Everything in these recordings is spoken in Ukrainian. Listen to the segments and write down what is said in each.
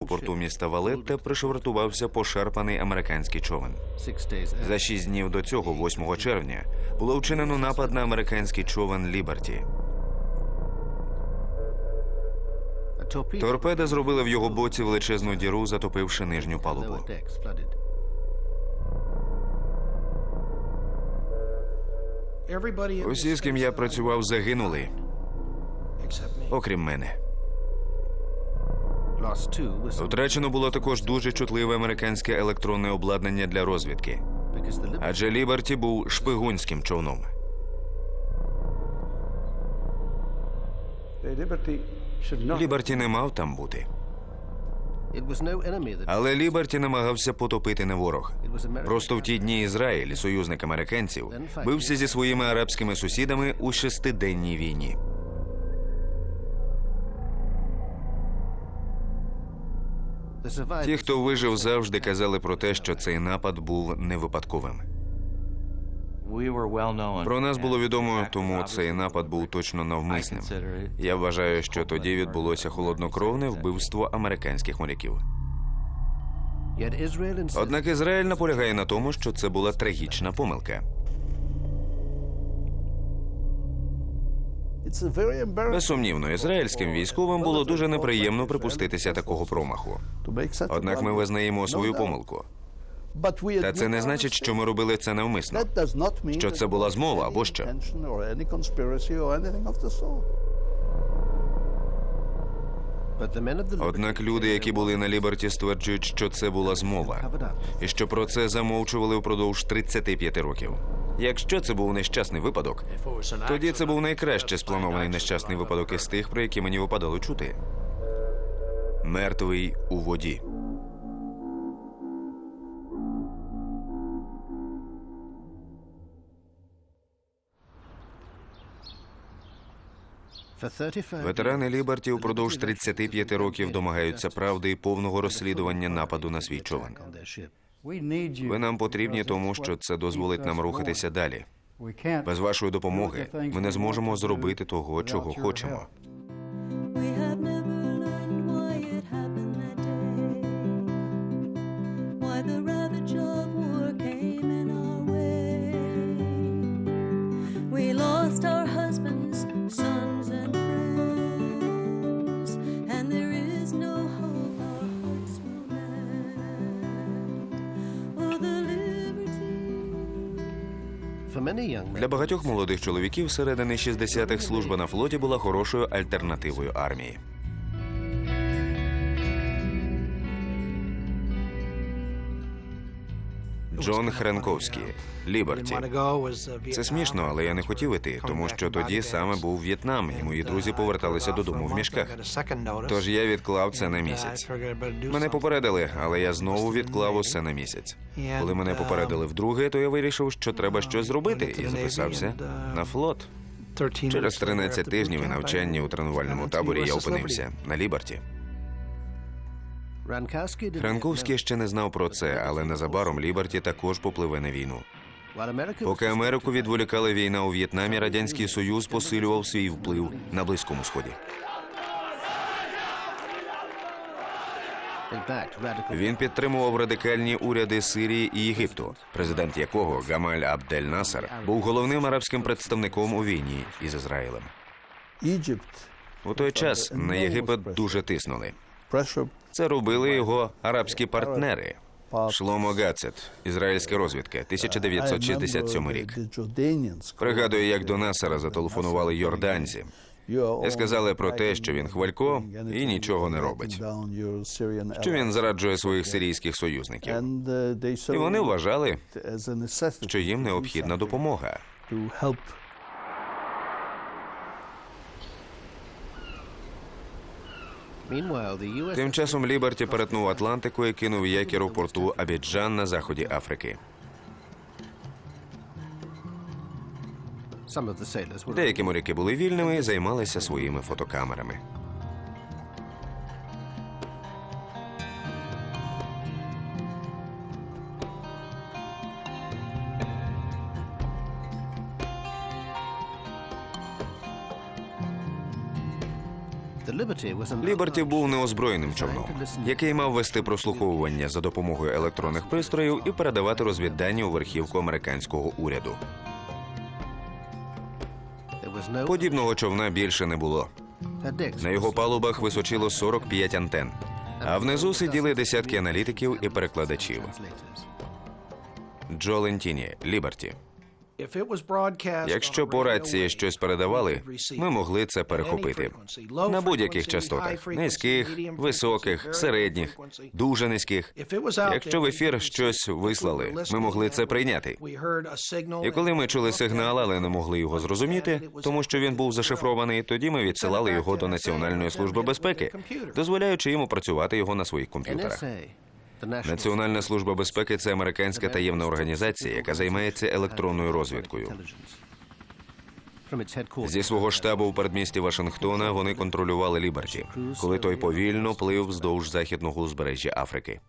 У порту міста Валетта пришвартувався пошарпаний американський човен. За шість днів до цього, 8 червня, було вчинено напад на американський човен Ліберті. Торпеда зробила в його боці величезну діру, затопивши нижню палубу. Усі, з ким я працював, загинули, окрім мене. Втрачено було також дуже чутливе американське електронне обладнання для розвідки, адже Ліберті був шпигунським човном. Ліберті не мав там бути. Але Ліберті намагався потопити не ворог. Просто в ті дні Ізраїль, союзник американців, бився зі своїми арабськими сусідами у шестиденній війні. Ті, хто вижив, завжди казали про те, що цей напад був не випадковим. Про нас було відомо, тому цей напад був точно навмисним. Я вважаю, що тоді відбулося холоднокровне вбивство американських моряків. Однак Ізраїль наполягає на тому, що це була трагічна помилка. Безсумнівно, ізраїльським військовим було дуже неприємно припуститися такого промаху. Однак ми визнаємо свою помилку. Та це не значить, що ми робили це навмисно. що це була змова або що. Однак люди, які були на Ліберті, стверджують, що це була змова, і що про це замовчували впродовж 35 років. Якщо це був нещасний випадок, тоді це був найкраще спланований нещасний випадок із тих, про які мені випадало чути. Мертвий у воді. Ветерани Ліберті упродовж 35 років домагаються правди і повного розслідування нападу на свій човен. Ви нам потрібні, тому що це дозволить нам рухатися далі. Без вашої допомоги ми не зможемо зробити того, чого хочемо. Для багатьох молодих чоловіків середини 60-х служба на флоті була хорошою альтернативою армії. Джон Хренковський, Ліберті. Це смішно, але я не хотів іти, тому що тоді саме був В'єтнам, і мої друзі поверталися додому в мішках. Тож я відклав це на місяць. Мене попередили, але я знову відклав усе на місяць. Коли мене попередили вдруге, то я вирішив, що треба щось зробити, і записався на флот. Через 13 тижнів і навчання у тренувальному таборі я опинився на Ліберті. Франковський ще не знав про це, але незабаром Ліберті також попливе на війну. Поки Америку відволікала війна у В'єтнамі, радянський союз посилював свій вплив на близькому сході. Він підтримував радикальні уряди Сирії і Єгипту, президент якого Гамаль Абдель Насер був головним арабським представником у війні із Ізраїлем. У той час на Єгипет дуже тиснули. Це робили його арабські партнери. Шломо Гацет, ізраїльська розвідка, 1967 рік. Пригадую, як до Насера зателефонували йорданці і сказали про те, що він хвалько і нічого не робить. Що він зраджує своїх сирійських союзників. І вони вважали, що їм необхідна допомога. Тим часом Ліберті перетнув Атлантику і кинув якір у порту Абіджан на заході Африки. Деякі моряки були вільними і займалися своїми фотокамерами. Ліберті був неозброєним човном, який мав вести прослуховування за допомогою електронних пристроїв і передавати розвіддані у верхівку американського уряду. Подібного човна більше не було. На його палубах височило 45 антен, а внизу сиділи десятки аналітиків і перекладачів. Джо Лентіні, Ліберті. Якщо по рації щось передавали, ми могли це перехопити. на будь-яких частотах: низьких, високих, середніх, дуже низьких. Якщо в ефір щось вислали, ми могли це прийняти. І коли ми чули сигнал, але не могли його зрозуміти, тому що він був зашифрований, тоді ми відсилали його до Національної служби безпеки, дозволяючи йому працювати його на своїх комп'ютерах. Національна служба безпеки це американська таємна організація, яка займається електронною розвідкою. Зі свого штабу в передмісті Вашингтона вони контролювали Ліберті, коли той повільно плив вздовж західного узбережжя Африки.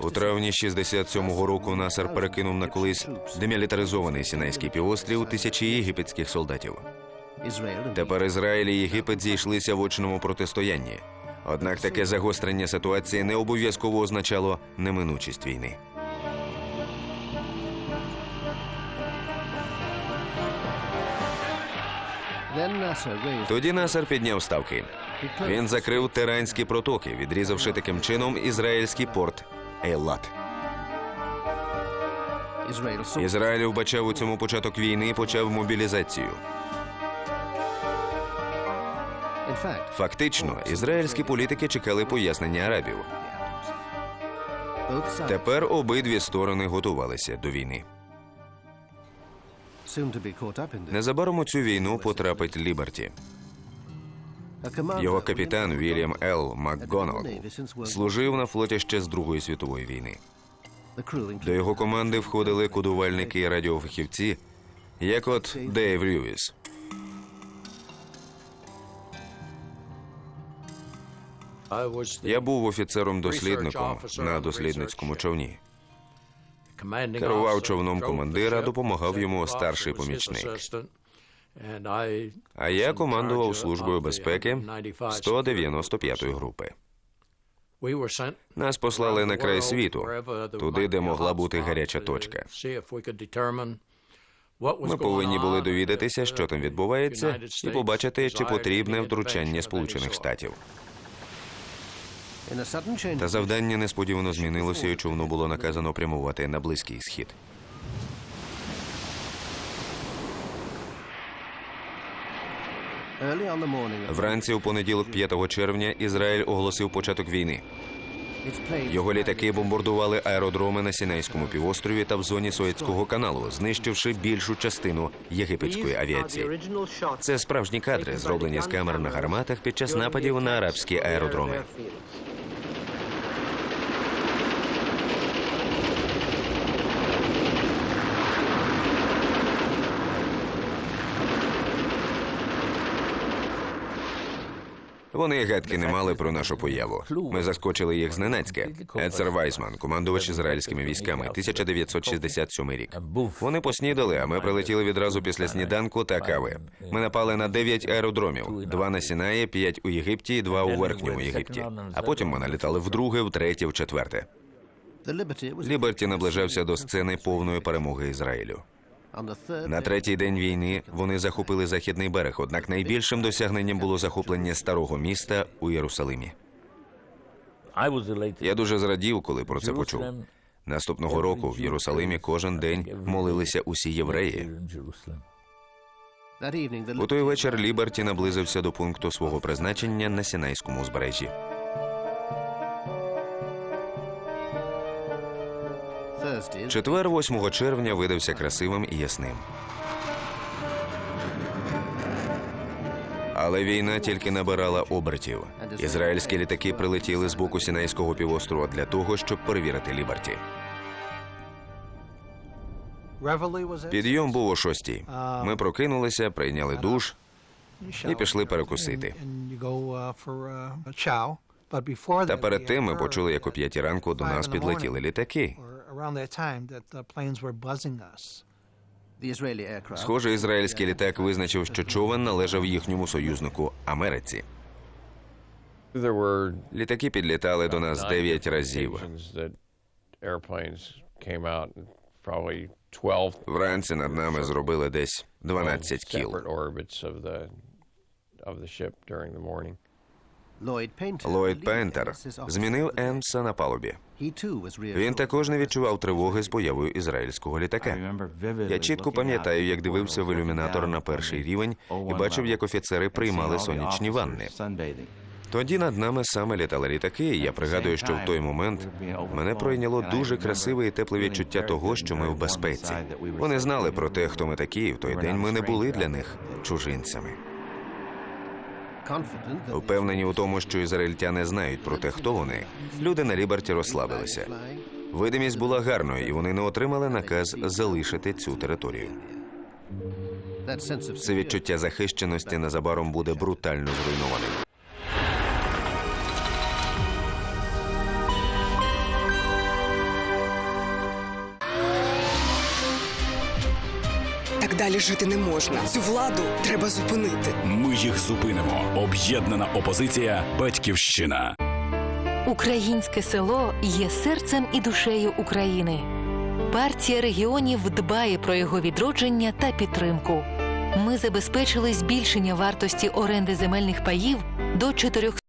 У травні 67-го року Насар перекинув на колись демілітаризований Сінайський півострів тисячі єгипетських солдатів. Тепер Ізраїль і Єгипет зійшлися в очному протистоянні. Однак таке загострення ситуації не обов'язково означало неминучість війни. Тоді Насар підняв ставки. Він закрив тиранські протоки, відрізавши таким чином ізраїльський порт Ейлат. Ізраїль вбачав у цьому початок війни і почав мобілізацію. Фактично, ізраїльські політики чекали пояснення арабів. Тепер обидві сторони готувалися до війни. Незабаром у цю війну потрапить Ліберті. Його капітан Вільям Л. МакГонал служив на флоті ще з Другої світової війни. До його команди входили кодувальники і радіофахівці, як от Дейв Льюіс. Я був офіцером-дослідником на дослідницькому човні. Керував човном командира, допомагав йому старший помічник. А я командував службою безпеки 195-ї групи. Нас послали на край світу, туди, де могла бути гаряча точка. Ми повинні були довідатися, що там відбувається, і побачити, чи потрібне втручання Сполучених Штатів. Та завдання несподівано змінилося, і човну було наказано прямувати на близький схід. Вранці у понеділок, 5 червня, Ізраїль оголосив початок війни. Його літаки бомбардували аеродроми на Сінейському півострові та в зоні Суецького каналу, знищивши більшу частину єгипетської авіації. Це справжні кадри, зроблені з камер на гарматах під час нападів на арабські аеродроми. Вони гадки не мали про нашу появу. Ми заскочили їх зненацька. Ецер Вайсман, командувач ізраїльськими військами, 1967 рік. Вони поснідали, а ми прилетіли відразу після сніданку та кави. Ми напали на 9 аеродромів: два на Сінаї, 5 у Єгипті і два у верхньому Єгипті. А потім ми налітали вдруге, втретє, вчетверте. Ліберті наближався до сцени повної перемоги Ізраїлю. На третій день війни вони захопили західний берег. Однак найбільшим досягненням було захоплення старого міста у Єрусалимі. Я дуже зрадів, коли про це почув. Наступного року в Єрусалимі кожен день молилися усі євреї. У той вечір Ліберті наблизився до пункту свого призначення на Сінайському узбережжі. Четвер, 8 червня, видався красивим і ясним. Але війна тільки набирала обертів. Ізраїльські літаки прилетіли з боку Сінайського півострова для того, щоб перевірити Ліберті. Підйом був о шостій. Ми прокинулися, прийняли душ і пішли перекусити. Та перед тим ми почули, як о п'ятій ранку до нас підлетіли літаки. Схоже, ізраїльський літак визначив, що човен належав їхньому союзнику Америці. Літаки підлітали до нас дев'ять разів. occasions that airplanes came out, and probably 12 Вранці над нами зробили десь 12 кіл. Ллойд Пентер змінив Емса на палубі. Він також не відчував тривоги з появою ізраїльського літака. Я чітко пам'ятаю, як дивився в ілюмінатор на перший рівень і бачив, як офіцери приймали сонячні ванни. Тоді над нами саме літали літаки, і я пригадую, що в той момент мене пройняло дуже красиве і тепле відчуття того, що ми в безпеці. Вони знали про те, хто ми такі, і в той день ми не були для них чужинцями. Впевнені у тому, що ізраїльтяни знають про те, хто вони. Люди на Ліберті розслабилися. Видимість була гарною, і вони не отримали наказ залишити цю територію. Це відчуття захищеності незабаром буде брутально зруйнованим. Так далі жити не можна. Цю владу треба зупинити. Ми їх зупинимо. Об'єднана опозиція Батьківщина. Українське село є серцем і душею України. Партія регіонів дбає про його відродження та підтримку. Ми забезпечили збільшення вартості оренди земельних паїв до 400